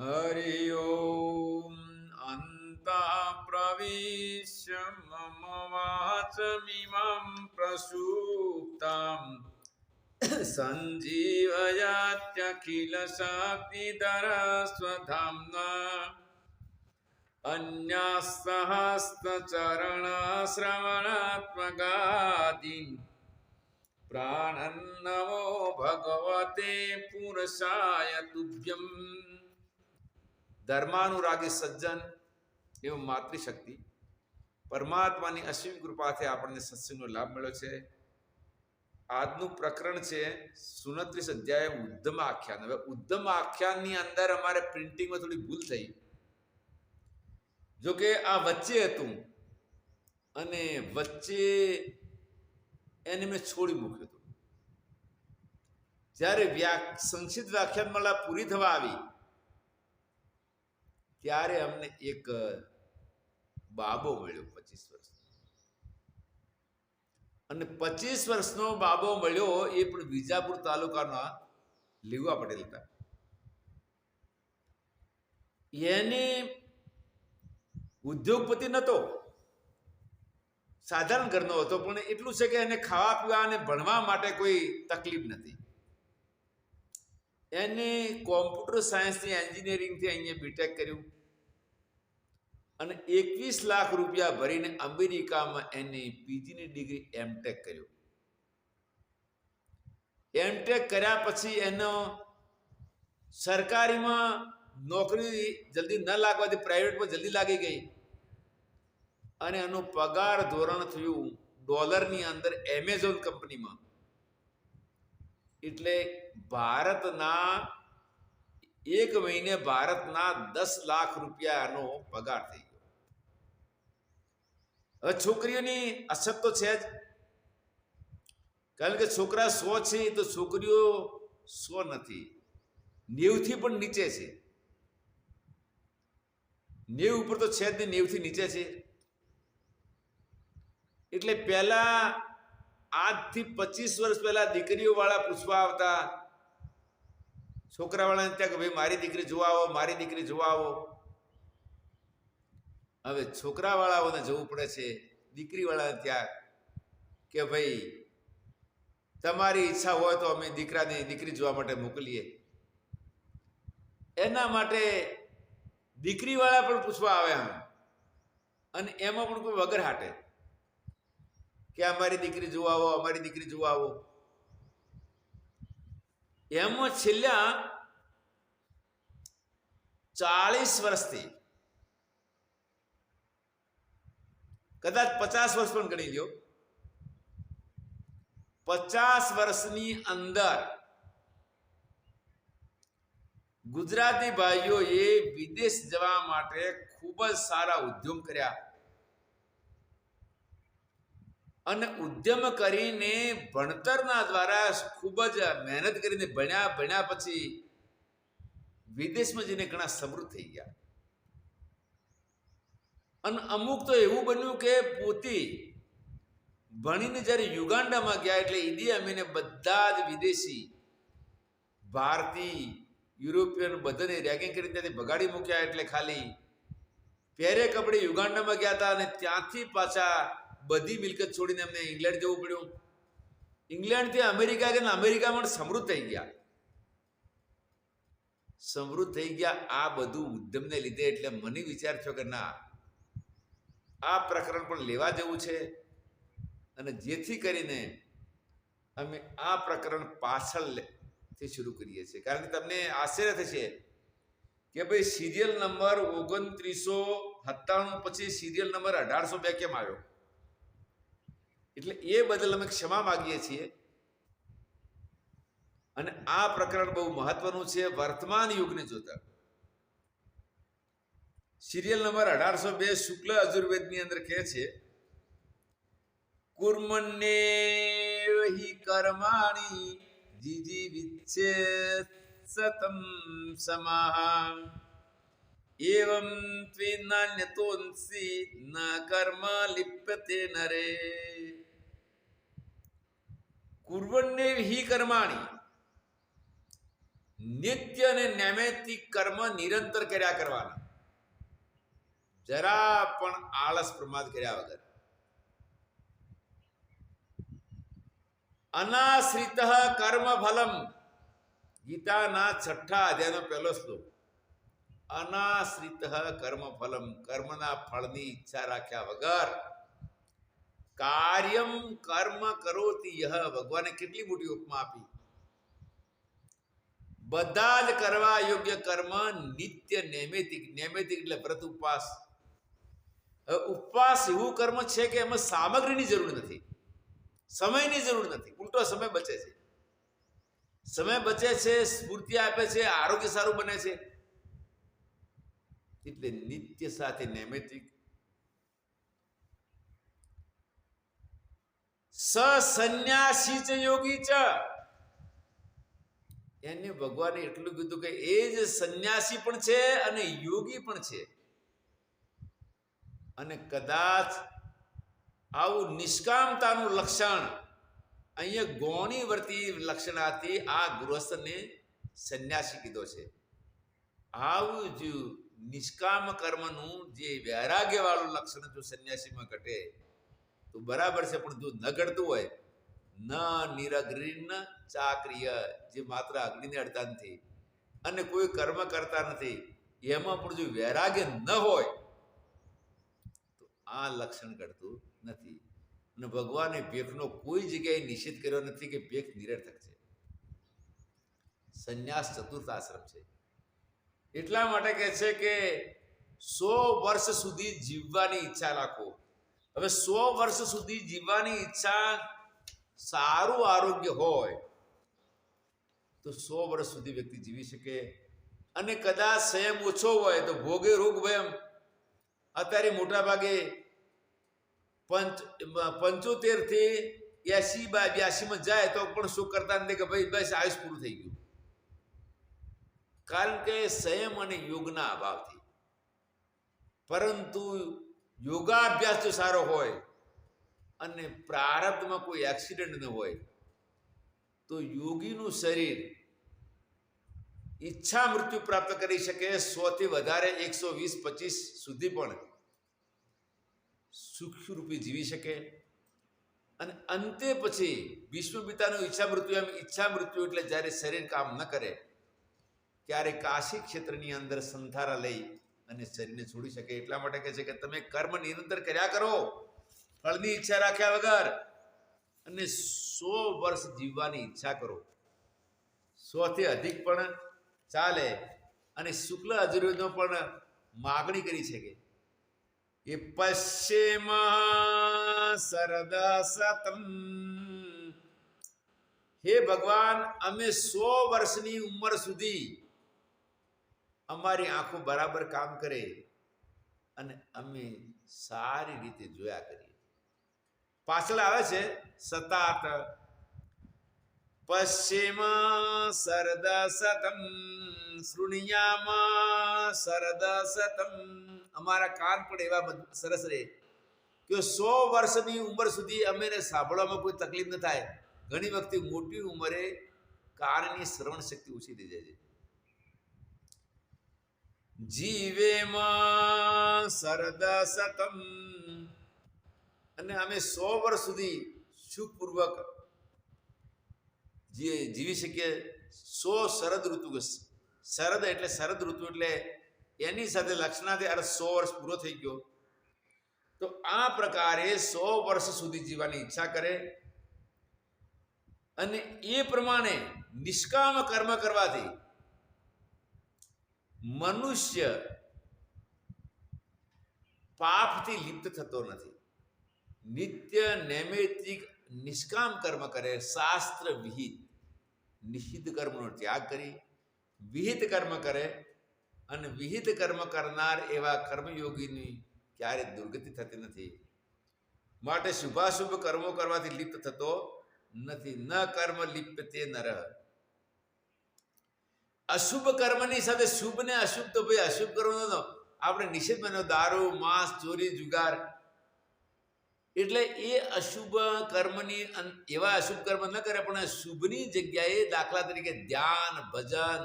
हरि ओम। अन्ता प्रविश्य मम वाचमिमं प्रसूक्ताम् सञ्जीवयात्यखिलशाब्दिधरस्वधाम्ना अन्यास्तहस्तचरणाश्रवणात्मकादीन् प्राणन्नमो भगवते पुरुषाय तुभ्यम्। ધર્માનુરાગી સજ્જન એવં માતૃશક્તિ. પરમાત્માની અસીમ કૃપાથી આપણને સત્સંગનો લાભ મળ્યો છે. આજનું પ્રકરણ છે સુનત્રીસ અધ્યાય ઉદ્ધમ આખ્યાન. હવે ઉદ્ધમ આખ્યાનની અંદર અમારે પ્રિન્ટિંગમાં થોડી ભૂલ થઈ. જોકે આ વચ્ચે હતું અને વચ્ચે એને મેં છોડી મૂક્યું હતું. જ્યારે વ્યા, સંક્ષિપ્ત વ્યાખ્યાનમાળા પૂરી થવા આવી ત્યારે અમને એક બાબો મળ્યો પચીસ વર્ષ અને પચીસ વર્ષનો બાબો મળ્યો એ પણ વિજાપુર તાલુકાના લીવા પટેલ હતા. એને ઉદ્યોગપતિ નહોતો સાધારણ ઘરનો હતો, પણ એટલું છે કે એને ખાવા પીવા અને ભણવા માટે કોઈ તકલીફ નથી. એને કોમ્પ્યુટર સાયન્સની એન્જિનિયરિંગથી અહીંયા બીટેક કર્યું. અને એકવીસ લાખ રૂપિયા ભરીને અમેરિકામાં એની પીજીની ડિગ્રી એમટેક કર્યો. એમટેક કર્યા પછી એનો સરકારીમાં નોકરી જલ્દી ન લાગવાથી પ્રાઇવેટમાં જલ્દી લાગી ગઈ. અને એનું પગાર ધોરણ થયું ડોલરની અંદર એમેઝોન કંપનીમાં. એટલે ભારતના એક મહિને ભારતના દસ લાખ રૂપિયાનો પગાર થઈ. હવે છોકરીઓની અછત તો છે જ. કારણ કે છોકરા સો છે તો છોકરીઓ સો નથી. નેવથી પણ નીચે છે. નેવ ઉપર તો છે જ નહીં, નેવથી નીચે છે. એટલે પહેલા આજથી પચીસ વર્ષ પહેલા દીકરીઓ વાળા પૂછવા આવતા, છોકરાવાળાને ત્યાં કે, ભાઈ, મારી દીકરી જોવા આવો, મારી દીકરી જોવા આવો. હવે છોકરાવાળાઓને જવું પડે છે. દીકરીવાળાને ત્યાં કે ભાઈ, તમારી ઈચ્છા હોય તો અમે દીકરાને દીકરી જોવા માટે મોકલીએ. એના માટે દીકરીવાળા પણ પૂછવા આવે આમ. અને એમાં પણ કોઈ વગર હાટે. કે અમારી દીકરી જોવા આવો, અમારી દીકરી જોવા આવો. એમાં છેલ્લા ચાલીસ વર્ષથી કદાચ પચાસ વર્ષ પણ ગણી લ્યો. પચાસ વર્ષની અંદર ગુજરાતી ભાઈઓએ વિદેશ જવા માટે ખૂબ જ સારા ઉદ્યમ કર્યા. અને ઉદ્યમ કરીને ભણતરના દ્વારા ખૂબ જ મહેનત કરીને ભણ્યા ભણ્યા પછી વિદેશમાં જઈને ઘણા સમૃદ્ધ થઈ ગયા. અને અમુક તો એવું બન્યું કે પોતે ભણીને જ્યારે યુગાન્ડામાં ગયા એટલે ઈદી અમીને બધા જ વિદેશી, ભારતીય, યુરોપિયન બધાને રેગિંગ કરી ત્યાંથી ભગાડી મૂક્યા એટલે ખાલી પહેરે કપડે યુગાન્ડામાં ગયા હતા અને ત્યાંથી પાછા બધી મિલકત છોડીને એમને ઇંગ્લેન્ડ જવું પડ્યું. ઇંગ્લેન્ડથી અમેરિકા ગયા અમેરિકા અમેરિકામાં સમૃદ્ધ થઈ ગયા. સમૃદ્ધ થઈ ગયા. આ બધું ઉદ્યમને લીધે એટલે મને વિચાર થયો કે ના આ પ્રકરણ પણ લેવા જેવું છે. અને જેથી કરીને અમે આ પ્રકરણ પાછળથી શરૂ કરીએ છીએ. કારણ કે તમને આશ્ચર્ય થશે કે ભાઈ સિરિયલ નંબર ઓગણત્રીસો સત્તાણું પછી સિરિયલ નંબર અઢારસો બે કેમ આવ્યો? એટલે એ બદલ અમે ક્ષમા માગીએ છીએ. અને આ પ્રકરણ બહુ મહત્વનું છે. વર્તમાન યુગને જોતા. સિરિયલ નંબર અઢારસો બે શુક્લ અજુર્વેદની અંદર કહે છે, કુર્મન્ને હિ કર્માણી જીજી વિચ્છે સતમ સમાહ. એવં ત્વિનાન્યતોંસી ન કર્મ લિપ્યતે નરે. કુર્વન્ને હિ કર્માણી. નિત્ય અને નૈમિત્તિક કર્મ નિરંતર કર્યા કરવાના. જરા પણ આળસ પ્રમાદ કર્યા વગર. અનાશ્રિત કર્મ ફલમ. ગીતાના છઠ્ઠા અધ્યાયનો પહેલો શ્લોક. અનાશ્રિત કર્મ ફલમ. કર્મના ફળની ઈચ્છા રાખ્યા વગર કાર્યમ કર્મ કરોતી યહ ભગવાને કેટલી મોટી ઉપમા આપી. બધા જ કરવા યોગ્ય કર્મ નિત્ય નૈમિતિક નૈમિતિક એટલે વ્રત ઉપવાસ. ઉપવાસ એવું કર્મ છે કે એમાં સામગ્રીની જરૂર નથી. સમયની જરૂર નથી. ઉલટો સમય બચે છે. સમય બચે છે, સ્ફૂર્તિ આપે છે, આરોગ્ય સારું બને છે. એટલે નિત્ય સાથે નૈમિતિક સન્યાસી ચ યોગી ચ. એને ભગવાને એટલું કીધું કે એ જ સંન્યાસી પણ છે અને યોગી પણ છે. અને કદાચ આવું નિષ્કામતાનું લક્ષણ અહીંયા ગૌણી વર્તી લક્ષણાથી આ ગૃહસ્થને સંન્યાસી કીધો છે. આવું જ નિષ્કામ કર્મનું જે વૈરાગ્યવાળું લક્ષણ જો સંન્યાસીમાં ઘટે, તો બરાબર છે, પણ જો ન ઘટતું હોય, ન નિરગ્રીન ચાક્રિય, જે માત્ર અગ્નિને અડતા નથી, અને કોઈ કર્મ કરતા નથી, એમાં પણ જો વૈરાગ્ય ન હોય આ લક્ષણ ઘટતું નથી. અને ભગવાને ભેખનો કોઈ જગ્યાએ નિષેધ કર્યો નથી કે ભેખ નિરર્થક છે. સંન્યાસ ચતુર્થ આશ્રમ છે. એટલા માટે કહે છે કે સો વર્ષ સુધી જીવવાની ઈચ્છા રાખો. હવે સો વર્ષ સુધી જીવવાની ઈચ્છા સારું આરોગ્ય હોય, તો સો વર્ષ સુધી વ્યક્તિ જીવી શકે. અને કદાચ સંયમ ઓછો હોય તો ભોગે રોગ ભયમ અત્યારે મોટા ભાગે પંચ, પંચોતેરથી એસી બા બ્યાસીમાં જાય તો પણ શું કરતા નથી કે ભાઈ બસ આયુષ પૂરું થઈ ગયું. કારણ કે સંયમ અને યોગના અભાવથી. પરંતુ યોગાભ્યાસ જો સારો હોય અને પ્રારબ્ધમાં કોઈ એક્સિડન્ટ ન હોય, તો યોગીનું શરીર ઈચ્છા મૃત્યુ પ્રાપ્ત કરી શકે સોથી વધારે એકસો વીસ પચીસ સુધી પણ સુખરૂપી જીવી શકે. અને અંતે પછી વિશ્વ પિતાનું ઈચ્છા મૃત્યુ એમ ઈચ્છા મૃત્યુ એટલે જ્યારે શરીર કામ ન કરે, ત્યારે કાશી ક્ષેત્રની અંદર સંથારા લઈ અને શરીરને છોડી શકે. એટલા માટે કહે છે કે તમે કર્મ નિરંતર કર્યા કરો, ફળની ઈચ્છા રાખ્યા વગર અને સો વર્ષ જીવવાની ઈચ્છા કરો. સો થી અધિક પણ ચાલે અને શુક્લ અજુર્વેદનો પણ માગણી કરી છે કે એ પશ્ચિમ સરદ સતમ હે ભગવાન, અમે સો વર્ષની ઉંમર સુધી અમારી આંખો બરાબર કામ કરે અને અમે સારી રીતે જોયા કરીએ. પાછળ આવે છે સતાત પશ્ચિમ સરદ સતમ શૃણિયામ સરદ સતમ અમારા કાન પણ એવા સરસ રહે કે સો વર્ષની ઉંમર સુધી અમે સાંભળવામાં કોઈ તકલીફ ન થાય. ઘણી વખતે મોટી ઉંમરે કાનની શ્રવણ શક્તિ ઓછી થઈ જાય છે. જીવેમાં સરદ સતમ અને અમે સો વર્ષ સુધી સુખપૂર્વક જે જીવી શકીએ સો શરદ ઋતુ શરદ એટલે શરદ ઋતુ એટલે એની સાથે લક્ષણાથી અરે સો વર્ષ પૂરો થઈ ગયો. તો આ પ્રકારે સો વર્ષ સુધી જીવવાની ઈચ્છા કરે અને એ પ્રમાણે નિષ્કામ કર્મ કરવાથી મનુષ્ય પાપથી લિપ્ત થતો નથી. નિત્ય નૈમિત નિષ્કામ કર્મ કરે, શાસ્ત્ર વિહિત. નિષિદ્ધ કર્મનો ત્યાગ કરી, વિહિત કર્મ કરે અને વિહિત કર્મ કરનાર એવા કર્મયોગીની ક્યારે દુર્ગતિ થતી નથી. માટે શુભાશુભ કર્મો કરવાથી લિપ્ત થતો નથી. ન કર્મ લિપ્ત તે નર. અશુભ કર્મની સાથે શુભ ને અશુભ તો ભાઈ અશુભ કરવાનો આપણે નિષેધ માન્યો દારૂ, માંસ, ચોરી, જુગાર એટલે એ અશુભ કર્મની એવા અશુભ કર્મ ન કરે, પણ શુભની જગ્યાએ દાખલા તરીકે ધ્યાન, ભજન,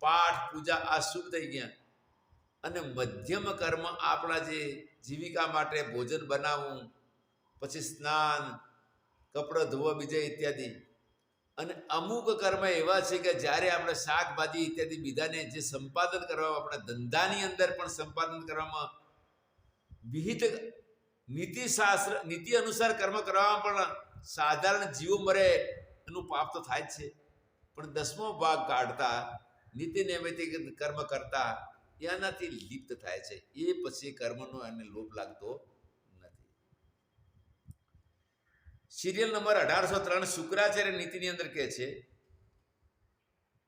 પાઠ, પૂજા આ શુભ થઈ ગયા. અને મધ્યમ કર્મ આપણા જે જીવિકા માટે ભોજન બનાવવું, પછી સ્નાન, કપડાં ધોવા બીજા ઇત્યાદિ. અને અમુક કર્મ એવા છે કે જ્યારે આપણે શાકભાજી ઇત્યાદિ બીજાને જે સંપાદન કરવામાં આપણા ધંધાની અંદર પણ સંપાદન કરવામાં વિહિત નીતિશાસ્ત્ર નીતિ અનુસાર કર્મ કરવામાં પણ સાધારણ જીવો મરે એનું પાપ તો થાય જ છે. પણ દસમો ભાગ કાઢતા, નીતિ નૈમિતિક કર્મ કરતા, એનાથી લિપ્ત થાય છે. એ પછી કર્મનો એને લોભ લાગતો નથી. સિરિયલ નંબર અઢારસો ત્રણ શુક્રાચાર્ય નીતિની અંદર કહે છે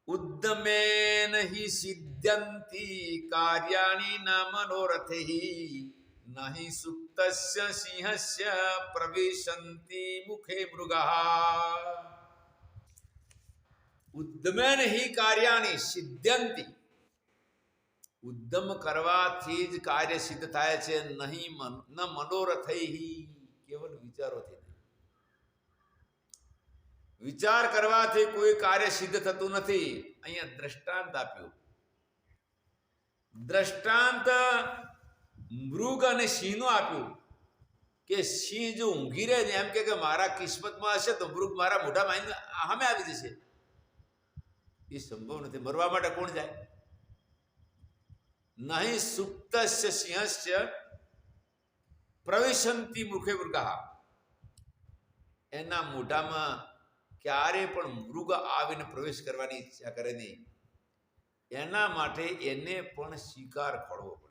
ઉદ્દમે નહીં સિદ્ધંતી કાર્યાણી ના મનોરથે નહીં નહિ સુપ્તસ્ય સિંહસ્ય પ્રવિશંતિ મુખે મૃગા ઉદ્દમેન હિ કાર્યાણી સિદ્ધંતિ ઉદ્દમ કરવાથી જ કાર્ય સિદ્ધ થાય છે નહીં ન મનોરથૈ કેવલ વિચારોથી વિચાર કરવાથી કોઈ કાર્ય સિદ્ધ થતું નથી અહીંયા દ્રષ્ટાંત આપ્યું દ્રષ્ટાંત મૃગ અને સિંહનું આપ્યું. કે સિંહ જો ઊંઘી રહે ને એમ કે મારા કિસ્મતમાં હશે તો મૃગ મારા મોઢા આવીને સામે આવી જશે. એ સંભવ નથી. મરવા માટે કોણ જાય? નહીં સુપ્ત સિંહસ્ય પ્રવિશંતિ મુખે મૃગા. એના મોઢામાં ક્યારે પણ મૃગ આવીને પ્રવેશ કરવાની ઈચ્છા કરે નહીં. એના માટે એને પણ શિકાર ખોળવો પડે.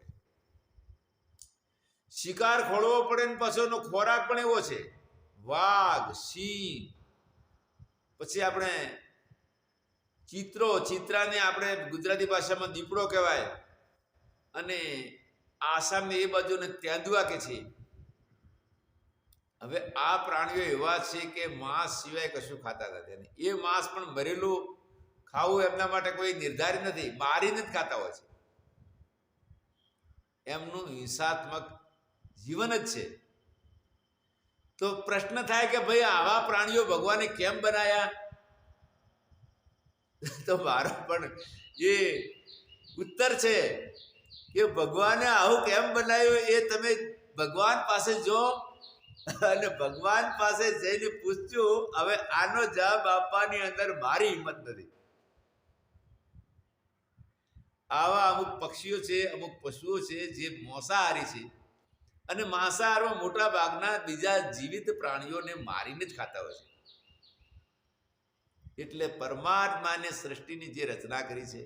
શિકાર ખોળવો પડે ને પાછો ખોરાક પણ એવો છે. વાઘ, સિંહ. પછી આપણે ચિત્રો, ચિત્રાને આપણે ગુજરાતી ભાષામાં દીપડો કહેવાય. અને આસામની એ બાજુને તેંદુઆ કે છે. હવે આ પ્રાણીઓ એવા છે કે માંસ સિવાય કશું ખાતા નથી. અને એ માંસ પણ મરેલું ખાવું એમના માટે કોઈ નિર્ધારિત નથી. મારીને જ ખાતા હોય છે. એમનું હિંસાત્મક જીવન જ છે. તો પ્રશ્ન થાય કે ભાઈ આવા પ્રાણીઓ ભગવાને કેમ બનાયા? તો મારો પણ એ ઉત્તર છે કે ભગવાને આવું કેમ બનાવ્યું એ તમે ભગવાન પાસે જો અને ભગવાન પાસે જઈને પૂછ્યું હવે આનો જવાબ આપવાની અંદર મારી હિંમત નથી. આવા અમુક પક્ષીઓ છે, અમુક પશુઓ છે, જે મોસાહારી છે. અને માંસાહારમાં મોટા ભાગના બીજા જીવિત પ્રાણીઓને મારીને જ ખાતા હોય છે. એટલે પરમાત્માને સૃષ્ટિની જે રચના કરી છે,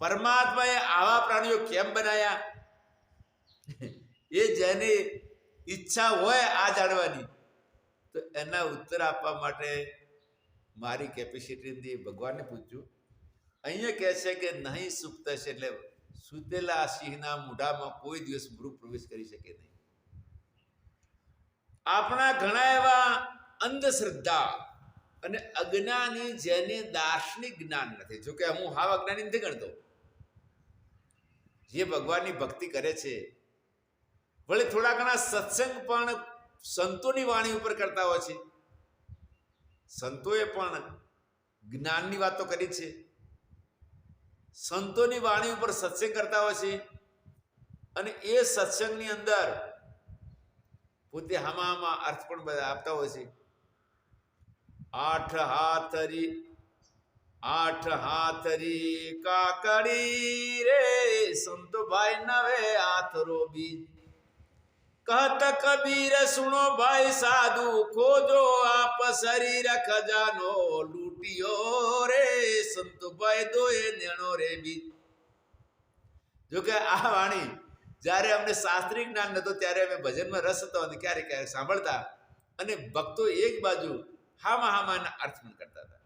પરમાત્માએ આવા પ્રાણીઓ કેમ બનાયા? એ જેને ઈચ્છા હોય આ જાણવાની. તો એના ઉત્તર આપવા માટે મારી કેપેસિટી નથી ભગવાનને પૂછ્યું અહીંયા કહે છે કે નહીં સુપ્ત છે એટલે સુતેલા સિંહના મૂઢામાં કોઈ દિવસ મૃગ પ્રવેશ કરી શકે નહીં. આપણા ઘણા એવા અંધશ્રદ્ધા અને અજ્ઞાની જેને દાર્શનિક જ્ઞાન નથી. જોકે હું હાવ અજ્ઞાની નથી ગણતો. જે ભગવાનની ભક્તિ કરે છે, વળી થોડા ઘણા સત્સંગ પણ સંતોની વાણી ઉપર કરતા હોય છે. સંતોએ પણ જ્ઞાનની વાતો કરી છે. સંતોની વાણી ઉપર સત્સંગ કરતા હોય છે. અને એ સત્સંગની અંદર પોતે હામાં હામાં અર્થ પણ બધા આપતા હોય છે. આઠ હાથરી આઠ હાથરી કાકડી રે, સંતો ભાઈ નવે આથરો બી કહત કબીર, સુણો ભાઈ સાધુ, ખોજો આપ શરીર ખજાનો લૂટિયો રે સંતો ભાઈ દોએ, નેણો રે બી. જો કે આ વાણી જ્યારે અમને શાસ્ત્રીય જ્ઞાન નતો ત્યારે અમે ભજનમાં રસ હતો અને ક્યારેક ક્યારેક સાંભળતા. અને ભક્તો એક બાજુ હામાં હામાના અર્થ પણ કરતા હતા.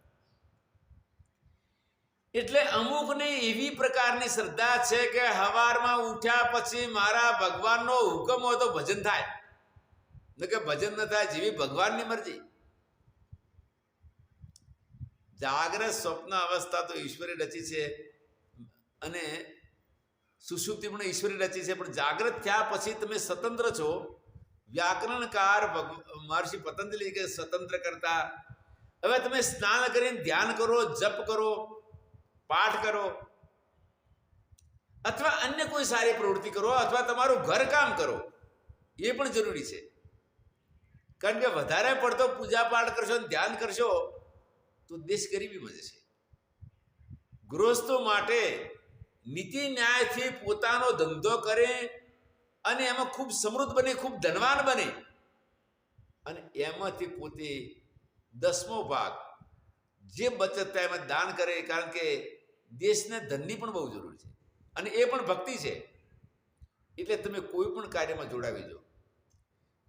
એટલે અમુકને એવી પ્રકારની શ્રદ્ધા છે કે હવારમાં ઉઠ્યા પછી મારા ભગવાનનો હુકમ હોય તો ભજન થાય. ન ભજન ન થાય જેવી ભગવાનની મરજી. જાગ્રત સ્વપ્ન અવસ્થા તો ઈશ્વરે રચી છે. અને સુષુપ્તિ પણ ઈશ્વરે રચી છે. પણ જાગ્રત થયા પછી તમે સ્વતંત્ર છો. વ્યાકરણકાર મહર્ષિ પતંજલિ કે સ્વતંત્ર કરતા. હવે તમે સ્નાન કરીને ધ્યાન કરો, જપ કરો, પાઠ કરો. અથવા અન્ય કોઈ સારી પ્રવૃત્તિ કરો, અથવા તમારું ઘર કામ કરો. એ પણ જરૂરી છે. કારણ કે વધારે પડતો પૂજા પાઠ કરશો ધ્યાન કરશો તો દેશ ગરીબીમાં જશે ગૃહસ્થો માટે નીતિ ન્યાયથી પોતાનો ધંધો કરે અને એમાં ખૂબ સમૃદ્ધ બને, ખૂબ ધનવાન બને. અને એમાંથી પોતે દસમો ભાગ જે બચત થાય એમાં દાન કરે, કારણ કે દેશને ધનની પણ બહુ જરૂર છે. અને એ પણ ભક્તિ છે. એટલે તમે કોઈ પણ કાર્યમાં જોડાવી દો.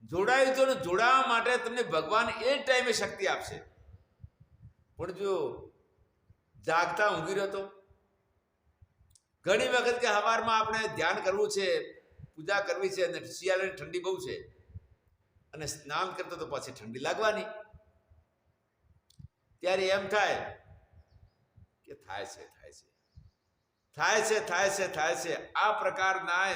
જોડાવી દો ને જોડાવા માટે તમને ભગવાન એ ટાઈમે શક્તિ આપશે. પણ જો જાગતા ઊંઘી રહ્યો તો ઘણી વખત કે સવારમાં આપણે ધ્યાન કરવું છે, પૂજા કરવી છે, અને શિયાળાની ઠંડી બહુ છે, અને સ્નાન કરતો તો પાછી ઠંડી લાગવાની. ત્યારે એમ થાય કે થાય છે થાય છે. થાય છે થાય છે થાય છે. આ પ્રકારના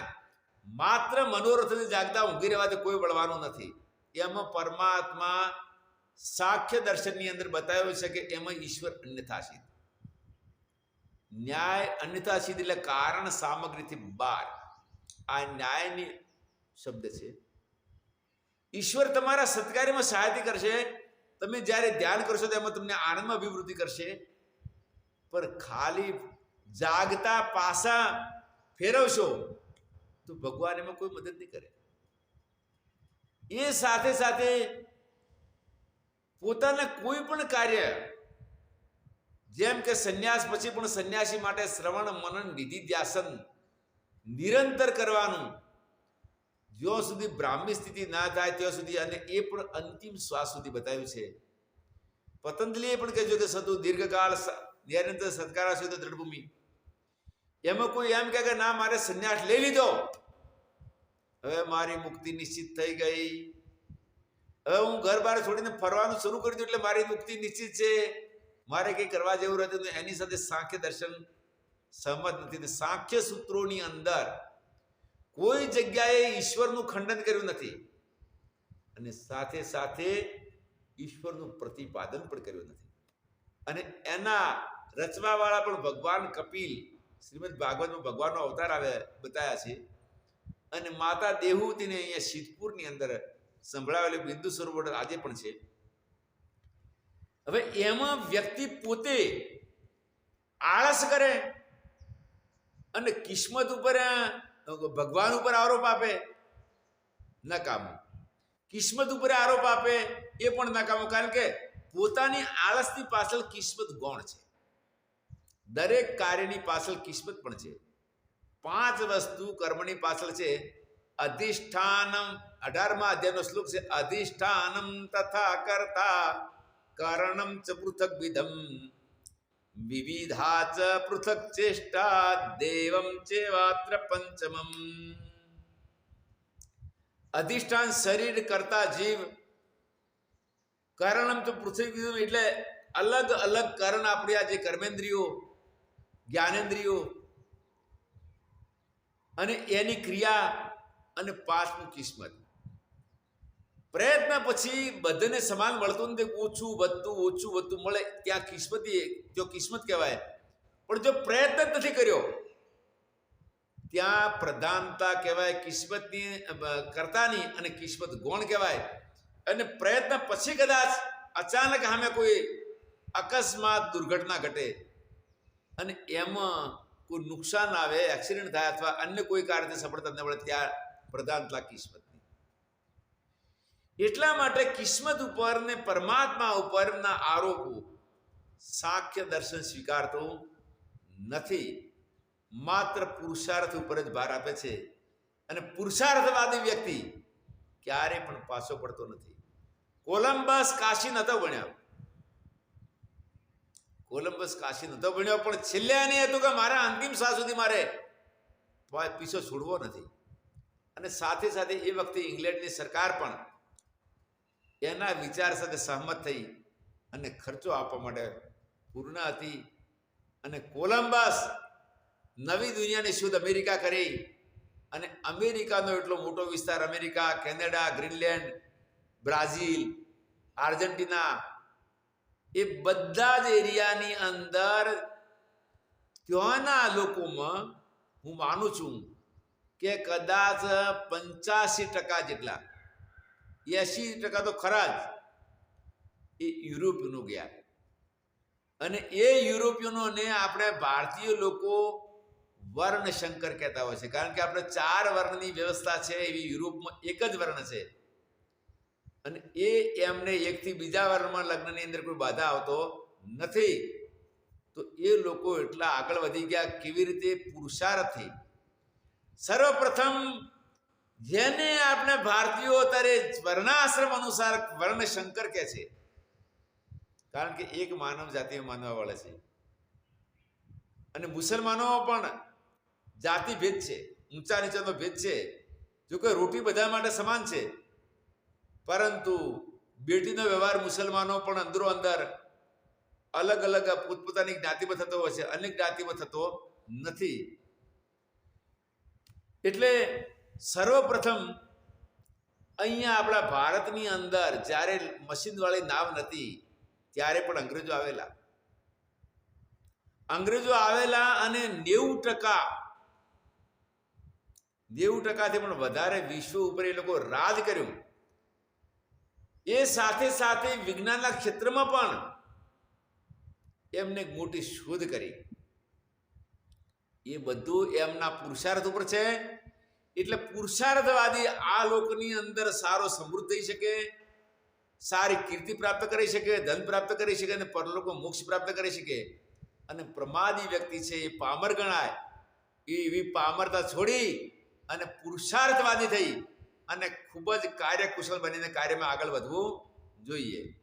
માત્ર મનોરથથી જાગતા ઊંઘી રહેવાથી કોઈ વળવાનું નથી. એમાં પરમાત્મા સાખ્ય દર્શનની અંદર બતાવ્યું છે કે એમાં ઈશ્વર અન્યથા સિદ્ધ ન્યાય અન્યતા સિદ્ધ એટલે કારણ સામગ્રીથી બાર આ ન્યાયની શબ્દ છે. ઈશ્વર તમારા સત્કાર્યમાં સહાયતા કરશે. તમે જ્યારે ધ્યાન કરશો તો એમાં તમને આનંદમાં અભિવૃદ્ધિ કરશે. પણ ખાલી જાગતા પાસા ફેરવશો તો ભગવાન એમાં કોઈ મદદ નહીં કરે. એ સાથે સાથે પોતાના કોઈ પણ કાર્ય, જેમ કે સંન્યાસ પછી પણ સંન્યાસી માટે શ્રવણ મનન નિધિ ધ્યાસન નિરંતર કરવાનું, જ્યાં સુધી બ્રાહ્મી સ્થિતિ ના થાય ત્યાં સુધી અને એ પણ અંતિમ શ્વાસ સુધી બતાવ્યું છે. પતંજલિએ પણ કહેજો કે સતુ દીર્ઘકાળ નિરંતર સત્કાર હશે તો દ્રઢભૂમિ. એમાં કોઈ એમ કે ના, મારે સંન્યાસ લઈ લીધો. હવે મારી મુક્તિ નિશ્ચિત થઈ ગઈ. હવે હું ઘર બહાર છોડીને ફરવાનું શરૂ કરી દઉં એટલે મારી મુક્તિ નિશ્ચિત છે. મારે કંઈ કરવા જેવું રહેતું નથી. એની સાથે સાંખ્ય દર્શન સહમત નથી. તો સાંખ્ય સૂત્રોની અંદર કોઈ જગ્યાએ ઈશ્વરનું ખંડન કર્યું નથી. અને સાથે સાથે ઈશ્વરનું પ્રતિપાદન પણ કર્યું નથી. અને એના રચવાવાળા પણ ભગવાન કપિલ, શ્રીમદ ભાગવતમાં ભગવાનનો અવતાર આવે બતાવ્યા છે. અને માતા દેહુતીને અહીંયા સિદ્ધપુરની અંદર સંભળાવેલું બિંદુ સરોવર આજે પણ છે. હવે એમાં વ્યક્તિ પોતે આળસ કરે અને કિસ્મત ઉપર ભગવાન ઉપર આરોપ આપે, નકામું. કિસ્મત ઉપર આરોપ આપે એ પણ નકામું, કારણ કે પોતાની આળસની પાછળ કિસ્મત ગૌણ છે. દરેક કાર્યની પાછળ કિસ્મત પણ છે. પાંચ વસ્તુ કર્મની પાછળ છે. અધિષ્ઠાનમ અઢારમા અધ્યાયનો શ્લોક છે, અધિષ્ઠાનમ તથા કર્તા કારણમ ચ પૃથક વિધમ વિવિધા ચ પૃથક ચેષ્ટા દેવમ ચેવાત્ર પંચમમ. અધિષ્ઠાન શરીર કરતા જીવ કારણમ તો વિધમ એટલે અલગ અલગ કારણ આપણી આ જે કર્મેન્દ્રિયો, જ્ઞાનેન્દ્રિયો અને એની ક્રિયા અને પાંચમું કિસ્મત. પ્રયત્ન પછી બધાને સમાન મળતું નથી ઓછું વધતું ઓછું, વધતું મળે ત્યાં કિસ્મતી જો કિસ્મત કહેવાય. પણ જો પ્રયત્ન નથી કર્યો, ત્યાં પ્રધાનતા કહેવાય, કિસ્મતની કરતાની અને કિસ્મત ગૌણ કહેવાય. અને પ્રયત્ન પછી કદાચ અચાનક સામે કોઈ અકસ્માત, દુર્ઘટના ઘટે અને એમાં કોઈ નુકસાન આવે, એક્સિડન્ટ થાય અથવા અન્ય કોઈ કારણે સફળતા ન મળે, ત્યાં પ્રધાનતા કિસ્મતની એટલા માટે કિસ્મત ઉપર ને પરમાત્મા ઉપરના આરોપો સાખ્ય દર્શન સ્વીકારતો નથી. માત્ર પુરુષાર્થ ઉપર જ ભાર આપે છે. અને પુરુષાર્થવાદી વ્યક્તિ ક્યારે પણ પાછો પડતો નથી. કોલંબસ કાશી નતો ભણ્યો. કોલંબસ કાશી નતો ભણ્યો, પણ છેલ્લે એને હતું કે મારા અંતિમ શ્વાસ સુધી મારે પીછો છોડવો નથી. અને સાથે સાથે એ વખતે ઇંગ્લેન્ડની સરકાર પણ એના વિચાર સાથે સહમત થઈ અને ખર્ચો આપવા માટે પૂર્ણ હતી અને કોલંબસ નવી દુનિયાની શોધ અમેરિકા કરી અને અમેરિકાનો એટલો મોટો વિસ્તાર America, Canada, Greenland, Brazil, Argentina એ બધા જ એરિયાની અંદર ત્યાંના લોકોમાં હું માનું છું કે કદાચ પંચ્યાસી ટકા જેટલા એસી ટકા તો ખરા જ. એ યુરોપિયનો ગયા. અને એ યુરોપિયનોને આપણે ભારતીય લોકો વર્ણ શંકર કહેતા હોય છે. કારણ કે આપણે ચાર વર્ણની વ્યવસ્થા છે, એવી યુરોપમાં એક જ વર્ણ છે. અને એ એમને એકથી બીજા વર્ણમાં લગ્નની અંદર કોઈ બાધા આવતો નથી. તો એ લોકો એટલા આગળ વધી ગયા, કેવી રીતે પુરુષાર્થથી સર્વપ્રથમ જેને આપણે ભારતીયો અત્યારે વર્ણાશ્રમ અનુસાર વર્ણ શંકર કહે છે. કારણ કે એક માનવ જાતિ માનવા વાળા છે. અને મુસલમાનોમાં પણ જાતિ ભેદ છે, ઊંચા નીચાનો ભેદ છે. જો કે રોટી બધા માટે સમાન છે. પરંતુ બેટીનો વ્યવહાર મુસલમાનો પણ અંદરો અંદર અલગ અલગ પોતપોતાની જ્ઞાતિમાં થતો હોય છે. અનેક જ્ઞાતિમાં થતો નથી. એટલે સર્વપ્રથમ અહીંયા આપણા ભારતની અંદર જ્યારે મશીનવાળી નાવ નથી ત્યારે પણ અંગ્રેજો આવેલા. અંગ્રેજો આવેલા અને નેવું ટકા, નેવું ટકાથી પણ વધારે વિશ્વ ઉપર એ લોકો રાજ કર્યું. એ સાથે સાથે વિજ્ઞાનના ક્ષેત્રમાં પણ એમને મોટી શોધ કરી. એ બધું એમના પુરુષાર્થ ઉપર છે. એટલે પુરુષાર્થવાદી આ લોકની અંદર સારો સમૃદ્ધ થઈ શકે, સારી કીર્તિ પ્રાપ્ત કરી શકે, ધન પ્રાપ્ત કરી શકે અને પરલોકો મોક્ષ પ્રાપ્ત કરી શકે. અને પ્રમાદી વ્યક્તિ છે એ પામર ગણાય. એ એવી પામરતા છોડી અને પુરુષાર્થવાદી થઈ અને ખૂબ જ કાર્યકુશળ બનીને કાર્યમાં આગળ વધવું જોઈએ.